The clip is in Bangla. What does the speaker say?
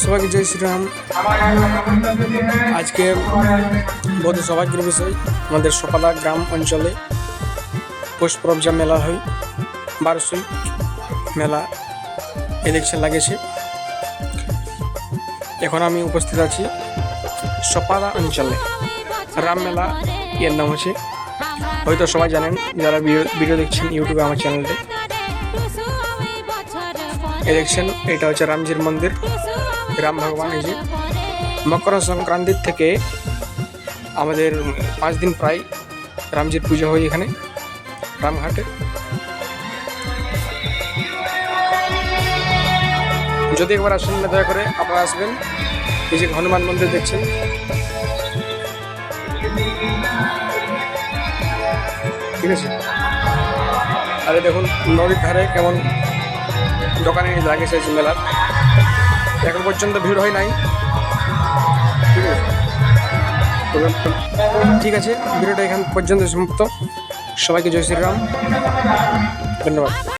সবাইকে জয় শ্রীরাম। আজকে বহুত সৌভাগ্যের বিষয়, আমাদের সপাদা গ্রাম অঞ্চলে পৌষ পরব যা মেলা হয়। বারোশই মেলা ইলেকশন লাগেছে। এখন আমি উপস্থিত আছি সপাদা অঞ্চলে। রাম মেলা, এর নাম হচ্ছে। হয়তো সবাই জানেন, যারা ভিডিও দেখছেন ইউটিউবে আমার চ্যানেলে ইলেকশন এটা হচ্ছে রামজির মন্দির। রাম ভগবান এই যে মকর সংক্রান্তির থেকে আমাদের পাঁচ দিন প্রায় রামজির পুজো হয় এখানে, রামঘাটে। যদি একবার আসেন না, দয়া করে আপনারা আসবেন। এই যে হনুমান মন্দির দেখছেন। ঠিক আছে? আরে দেখুন, নদীর ধারে কেমন দোকানে লাগিয়েছে এই মেলার এখন পর্যন্ত ভিড় হয় নাই। ঠিক আছে, ভিডিওটা এখান পর্যন্ত সমাপ্ত। সবাইকে জয় শ্রীরাম। ধন্যবাদ।